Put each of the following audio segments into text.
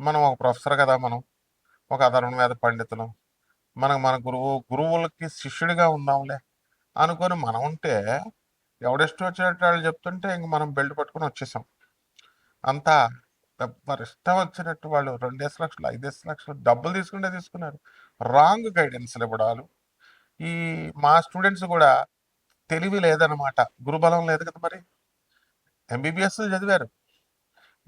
మనం ఒక ప్రొఫెసర్ కదా మనం ఒక అధర్మ మీద పండితులం మనకు మన గురువు గురువులకి శిష్యుడిగా ఉందాంలే అనుకొని మనం ఉంటే ఎవడెస్ట్ వచ్చినట్టు వాళ్ళు చెప్తుంటే ఇంక మనం బెల్ట్ పట్టుకుని వచ్చేసాం. అంతా మరి ఇష్టం వచ్చినట్టు వాళ్ళు రెండేసి లక్షలు ఐదేసి లక్షలు డబ్బులు తీసుకుంటే తీసుకున్నారు. రాంగ్ గైడెన్స్ ఇవ్వడాలు ఈ మా స్టూడెంట్స్ కూడా తెలివి లేదనమాట గురుబలం లేదు కదా మరి. ఎంబీబీఎస్ చదివారు.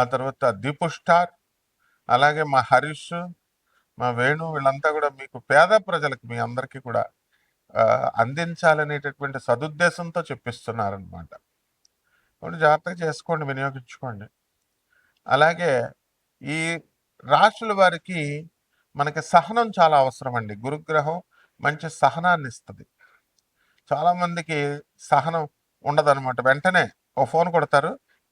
ఆ తర్వాత దీపు స్టార్ అలాగే మా హరీష్ మా వేణు వీళ్ళంతా కూడా మీకు పేద ప్రజలకు మీ అందరికీ కూడా అందించాలనేటటువంటి సదుద్దేశంతో చెప్పిస్తున్నారనమాట కాబట్టి జాగ్రత్తగా చేసుకోండి వినియోగించుకోండి. అలాగే ఈ రాశుల వారికి మనకి సహనం చాలా అవసరం అండి గురుగ్రహం మంచి సహనాన్ని ఇస్తుంది. చాలామందికి సహనం ఉండదన్నమాట. వెంటనే ఓ ఫోన్ కొడతారు.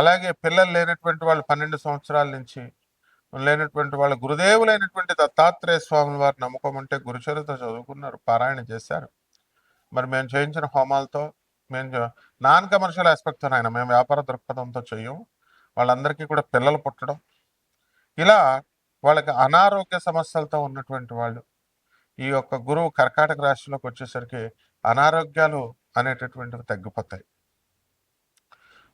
అలాగే పిల్లలు లేనటువంటి వాళ్ళు పన్నెండు సంవత్సరాల నుంచి లేనటువంటి వాళ్ళ గురుదేవులైనటువంటి దత్తాత్రేయ స్వామి వారి నమ్మకం ఉంటే గురుచరిత చదువుకున్నారు పారాయణ చేశారు. మరి మేము చేయించిన హోమాలతో మేము నాన్ కమర్షియల్ ఆస్పెక్ట్తో ఆయన మేము వ్యాపార దృక్పథంతో చేయము వాళ్ళందరికీ కూడా పిల్లలు పుట్టడం. ఇలా వాళ్ళకి అనారోగ్య సమస్యలతో ఉన్నటువంటి వాళ్ళు ఈ యొక్క గురువు కర్కాటక రాశిలోకి వచ్చేసరికి అనారోగ్యాలు అనేటటువంటివి తగ్గిపోతాయి.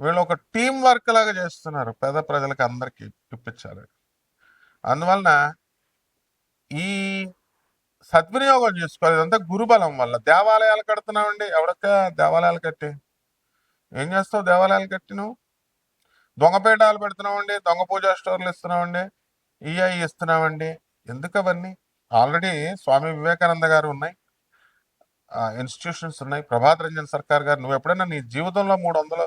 వీళ్ళు ఒక టీం వర్క్ లాగా చేస్తున్నారు పేద ప్రజలకు అందరికీ ఇప్పించాలి అందువలన ఈ సద్వినియోగం చేసుకోవాలి. ఇదంతా గురుబలం వల్ల. దేవాలయాలు కడుతున్నామండి ఎవడక్క దేవాలయాలు కట్టి? ఏం చేస్తావు దేవాలయాలు కట్టి నువ్వు? దొంగపేటాలు పెడుతున్నామండి దొంగ పూజా స్టోర్లు ఇస్తున్నామండి ఈఐ ఇస్తున్నామండి ఎందుకు అవన్నీ? ఆల్రెడీ స్వామి వివేకానంద గారు ఉన్నాయి. ఇన్స్టిట్యూషన్స్ ఉన్నాయి. ప్రభాత్ రంజన్ సర్కార్ గారు. నువ్వు ఎప్పుడైనా నీ జీవితంలో మూడు వందలు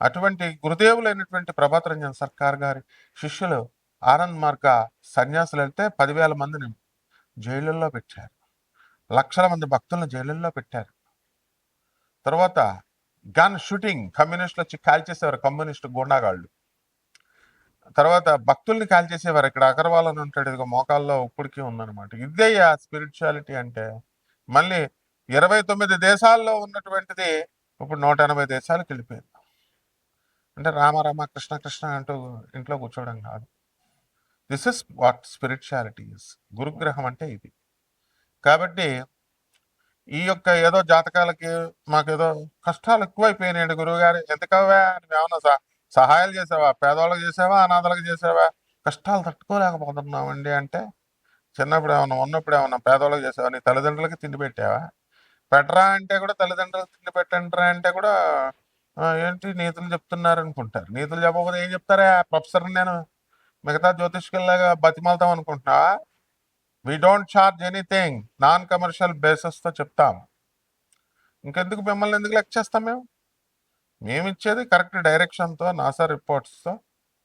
అటువంటి గురుదేవులైనటువంటి ప్రభాత రంజన్ సర్కార్ గారి శిష్యులు ఆనంద్ మార్గ సన్యాసులు వెళ్తే పదివేల మందిని జైళ్ళల్లో పెట్టారు. లక్షల మంది భక్తులను జైళ్ళల్లో పెట్టారు. తర్వాత గన్ షూటింగ్ కమ్యూనిస్టులు వచ్చి కాల్చేసేవారు కమ్యూనిస్టు గుండాగాళ్ళు. తర్వాత భక్తుల్ని కాల్చేసేవారు ఇక్కడ అగర్వాల్ అని ఉంటాడు ఇదిగో మోకాల్లో ఉప్పుడికి ఉందన్నమాట. ఇదే స్పిరిచువాలిటీ అంటే మళ్ళీ ఇరవై తొమ్మిది దేశాల్లో ఉన్నటువంటిది ఇప్పుడు నూట ఎనభై దేశాలకు వెళ్ళిపోయింది. అంటే రామ రామ కృష్ణ కృష్ణ అంటూ ఇంట్లో కూర్చోవడం కాదు. This is what spirituality is గురుగ్రహం అంటే ఇది. కాబట్టి ఈ యొక్క ఏదో జాతకాలకి మాకేదో కష్టాలు ఎక్కువైపోయినాయండి గురువుగారు. ఎందుకవా మేమన్నా సహ- సహాయాలు చేసావా? పేదవాళ్ళకి చేసావా? అనాథాలకు చేసావా? కష్టాలు తట్టుకోలేకపోతున్నామండి అంటే చిన్నప్పుడు ఏమన్నా ఉన్నప్పుడు ఏమన్నా పేదవాళ్ళకి చేసావా? నీ తల్లిదండ్రులకి తిండి పెట్టావా? పెట్టరా అంటే కూడా తల్లిదండ్రులకు తిండి పెట్టండిరా అంటే కూడా ఏంటి నీతులు చెప్తున్నారు అనుకుంటారు నీతులు చెప్పకపోతే ఏం చెప్తారా? ప్రొఫెసర్ నేను మిగతా జ్యోతిష్కుల్లాగా బతిమాలతాం అనుకుంటా we don't charge anything non commercial బేసెస్తో చెప్తాం. ఇంకెందుకు మిమ్మల్ని ఎందుకు లెక్క చేస్తాం మేము? మేము ఇచ్చేది కరెక్ట్ డైరెక్షన్తో నాసా రిపోర్ట్స్తో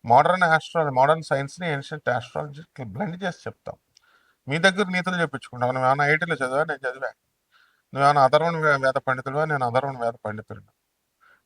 మోడర్న్ ఆస్ట్రాలజీ మోడర్న్ సైన్స్ని ఏన్షియంట్ ఆస్ట్రాలజీ బ్లెండ్ చేసి చెప్తాం. మీ దగ్గర నీతులు చెప్పించుకుంటాం. నువ్వేమైనా ఐటీలో చదివా? నేను చదివా. నువ్వేమైనా అధర్వణ వేద పండితులు నేను అధర్వణ వేద పండితుడు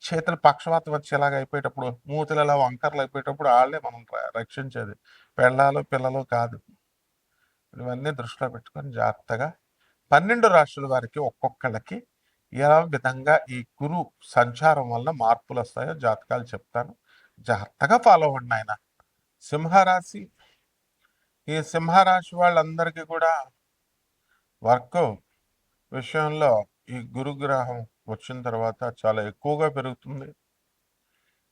చేతులు పక్షవాతం వచ్చేలాగా అయిపోయేటప్పుడు మూతులు అలా వంకర్లు అయిపోయేటప్పుడు వాళ్ళే మనం ర- రక్షించేది. పెళ్ళాలు పిల్లలు కాదు. ఇవన్నీ దృష్టిలో పెట్టుకొని జాగ్రత్తగా పన్నెండు రాష్ట్రాల వారికి ఒక్కొక్కళ్ళకి ఎలా విధంగా ఈ గురు సంచారం వల్ల మార్పులు వస్తాయో జాతకాలు చెప్తాను. జాగ్రత్తగా ఫాలో అవ్వండి ఆయన. సింహరాశి ఈ సింహరాశి వాళ్ళందరికీ కూడా వర్క్ విషయంలో ఈ గురుగ్రహం వచ్చిన తర్వాత చాలా ఎక్కువగా పెరుగుతుంది.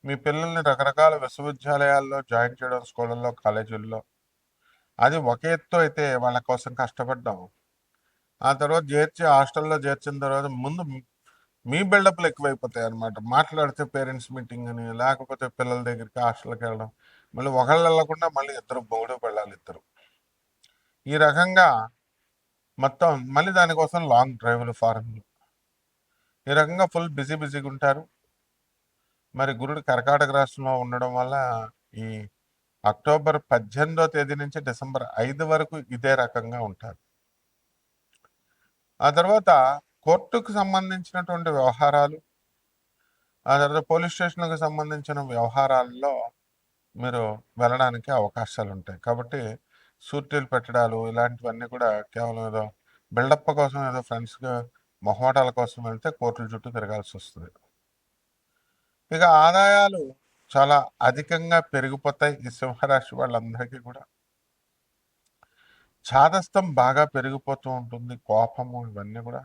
మీ పిల్లల్ని రకరకాల విశ్వవిద్యాలయాల్లో జాయిన్ చేయడం స్కూళ్ళల్లో కాలేజీల్లో అది ఒక ఎత్తు అయితే వాళ్ళ కోసం కష్టపడ్డాం ఆ తర్వాత చేర్చి హాస్టల్లో చేర్చిన తర్వాత ముందు మీ బిల్డప్లు ఎక్కువైపోతాయి అనమాట మాట్లాడితే పేరెంట్స్ మీటింగ్ అని లేకపోతే పిల్లల దగ్గరికి హాస్టల్కి వెళ్ళడం మళ్ళీ ఒకళ్ళు వెళ్ళకుండా మళ్ళీ ఇద్దరు బొగుడు వెళ్ళాలి ఇద్దరు. ఈ రకంగా మొత్తం మళ్ళీ దానికోసం లాంగ్ డ్రైవ్లు ఫారెన్లు ఈ రకంగా ఫుల్ బిజీ బిజీగా ఉంటారు? మరి గురుడు కర్కాటక రాష్ట్రంలో ఉండడం వల్ల ఈ అక్టోబర్ పద్దెనిమిదో తేదీ నుంచి డిసెంబర్ ఐదు వరకు ఇదే రకంగా ఉంటారు. ఆ తర్వాత కోర్టుకు సంబంధించినటువంటి వ్యవహారాలు ఆ తర్వాత పోలీస్ స్టేషన్కు సంబంధించిన వ్యవహారాల్లో మీరు వెళ్ళడానికి అవకాశాలు ఉంటాయి. కాబట్టి సూర్టీలు పెట్టడాలు ఇలాంటివన్నీ కూడా కేవలం ఏదో బిల్డప్ కోసం ఏదో ఫ్రెండ్స్గా మొహమాటాల కోసం వెళ్తే కోర్టుల చుట్టూ తిరగాల్సి వస్తుంది. ఇక ఆదాయాలు చాలా అధికంగా పెరిగిపోతాయి ఈ సింహరాశి వాళ్ళందరికీ కూడా. చాదస్తం బాగా పెరిగిపోతూ ఉంటుంది కోపము ఇవన్నీ కూడా.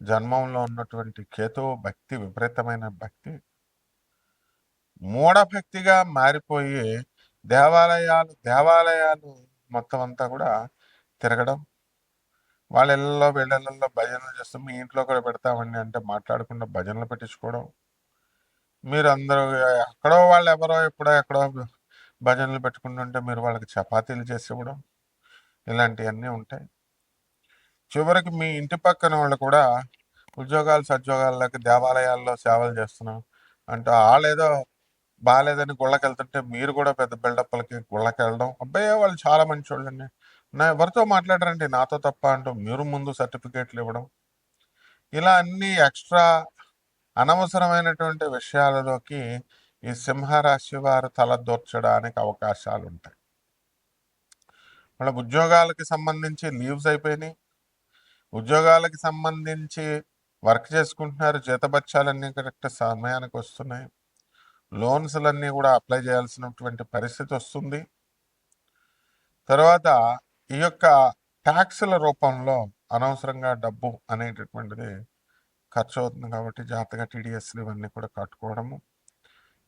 జన్మంలో ఉన్నటువంటి కేతువు భక్తి విపరీతమైన భక్తి. మూఢభక్తిగా మారిపోయి దేవాలయాలు దేవాలయాలు మొత్తం అంతా కూడా తిరగడం వాళ్ళ ఇళ్ళలో భజనలు చేస్తాం మీ ఇంట్లో కూడా పెడతామండి. అంటే మాట్లాడకుండా భజనలు పెట్టించుకోవడం. మీరు అందరూ ఎక్కడో వాళ్ళు ఎవరో ఎప్పుడో ఎక్కడో భజనలు పెట్టుకుంటుంటే మీరు వాళ్ళకి చపాతీలు చేసి ఇవ్వడం ఇలాంటివన్నీ ఉంటాయి. చివరికి మీ ఇంటి పక్కన వాళ్ళు కూడా ఉద్యోగాలు సద్యోగాలకి దేవాలయాల్లో సేవలు చేస్తున్నాం అంటే వాళ్ళేదో బాగాలేదని గుళ్ళకి వెళ్తుంటే మీరు కూడా పెద్ద బిల్డప్లకి గుళ్ళకి వెళ్ళడం అబ్బాయి వాళ్ళు చాలా మంచి వాళ్ళండి నా ఎవరితో మాట్లాడారంటే నాతో తప్ప అంటూ మీరు ముందు సర్టిఫికేట్లు ఇవ్వడం. ఇలా అన్ని ఎక్స్ట్రా అనవసరమైనటువంటి విషయాలలోకి ఈ సింహరాశి వారు తలదూర్చడానికి అవకాశాలు ఉంటాయి వాళ్ళ ఉద్యోగాలకి సంబంధించి లీవ్స్ అయిపోయినాయి. ఉద్యోగాలకి సంబంధించి వర్క్ చేసుకుంటున్నారు. జీతబత్యాలన్నీ కరెక్ట్ సమయానికి వస్తున్నాయి. లోన్స్లన్నీ కూడా అప్లై చేయాల్సినటువంటి పరిస్థితి వస్తుంది. తర్వాత ఈ యొక్క ట్యాక్సుల రూపంలో అనవసరంగా డబ్బు అనేటటువంటిది ఖర్చు అవుతుంది కాబట్టి జాగ్రత్తగా టీడీఎస్లు ఇవన్నీ కూడా కట్టుకోవడము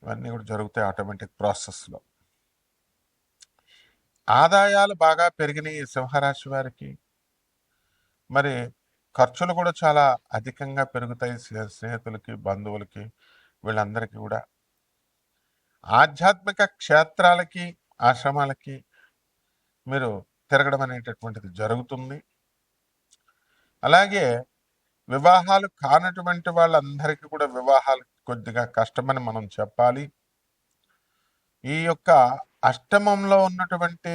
ఇవన్నీ కూడా జరుగుతాయి ఆటోమేటిక్ ప్రాసెస్లో. ఆదాయాలు బాగా పెరిగినాయి సింహరాశి వారికి. మరి ఖర్చులు కూడా చాలా అధికంగా పెరుగుతాయి స్నేహితులకి బంధువులకి వీళ్ళందరికీ కూడా. ఆధ్యాత్మిక క్షేత్రాలకి ఆశ్రమాలకి మీరు తిరగడం అనేటటువంటిది జరుగుతుంది. అలాగే వివాహాలు కానటువంటి వాళ్ళందరికీ కూడా వివాహాలు కొద్దిగా కష్టమని మనం చెప్పాలి. ఈ యొక్క అష్టమంలో ఉన్నటువంటి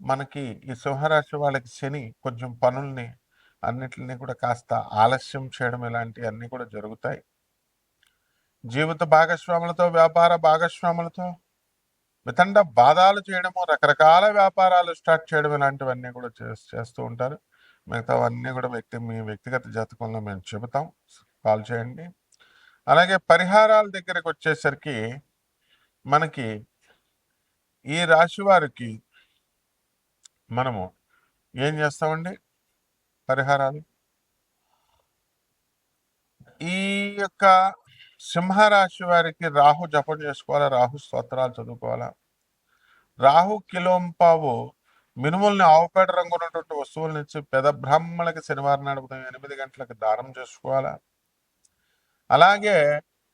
మనకి ఈ సింహరాశి వాళ్ళకి శని కొంచెం పనుల్ని అన్నిటిని కూడా కాస్త ఆలస్యం చేయడం ఇలాంటివన్నీ కూడా జరుగుతాయి. జీవిత భాగస్వాములతో వ్యాపార భాగస్వాములతో వితండ బాధాలు చేయడము రకరకాల వ్యాపారాలు స్టార్ట్ చేయడం ఇలాంటివన్నీ కూడా చేస్తూ ఉంటారు. మిగతావన్నీ కూడా వ్యక్తి మీ వ్యక్తిగత జాతకంలో మేము చెబుతాం. కాల్ చేయండి. అలాగే పరిహారాల దగ్గరకు వచ్చేసరికి మనకి ఈ రాశి వారికి మనము ఏం చేస్తామండి? పరిహారాలు. ఈ యొక్క సింహరాశి వారికి రాహు జపం చేసుకోవాలా? రాహు స్తోత్రాలు చదువుకోవాలా? రాహు కిలోంపావు మినుముల్ని ఆవుపేట రంగు ఉన్నటువంటి వస్తువుల నుంచి పెద బ్రాహ్మణులకి శనివారం నాడు ఉదయం ఎనిమిది గంటలకు దానం చేసుకోవాలా? అలాగే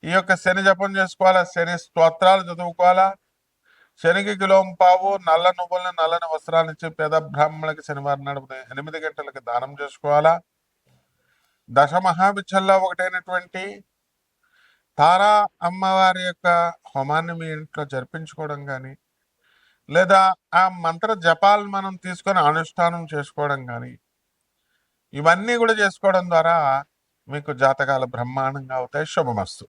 ఈ యొక్క శని జపం చేసుకోవాలా? శని స్తోత్రాలు చదువుకోవాలా? శనికి కిలోంపావు నల్ల నువ్వుల్ని నల్లని వస్త్రాలు ఇచ్చి పేద బ్రాహ్మణులకి శనివారం నాడు ఉదయం ఎనిమిది గంటలకు దానం చేసుకోవాలా? దశ మహావిచ్చల్లో ఒకటైనటువంటి తారా అమ్మవారి యొక్క హోమాన్ని మీ ఇంట్లో జరిపించుకోవడం కానీ లేదా ఆ మంత్ర జపాలు మనం తీసుకొని అనుష్ఠానం చేసుకోవడం కానీ ఇవన్నీ కూడా చేసుకోవడం ద్వారా మీకు జాతకాలు బ్రహ్మాండంగా అవుతాయి. శుభమస్తు.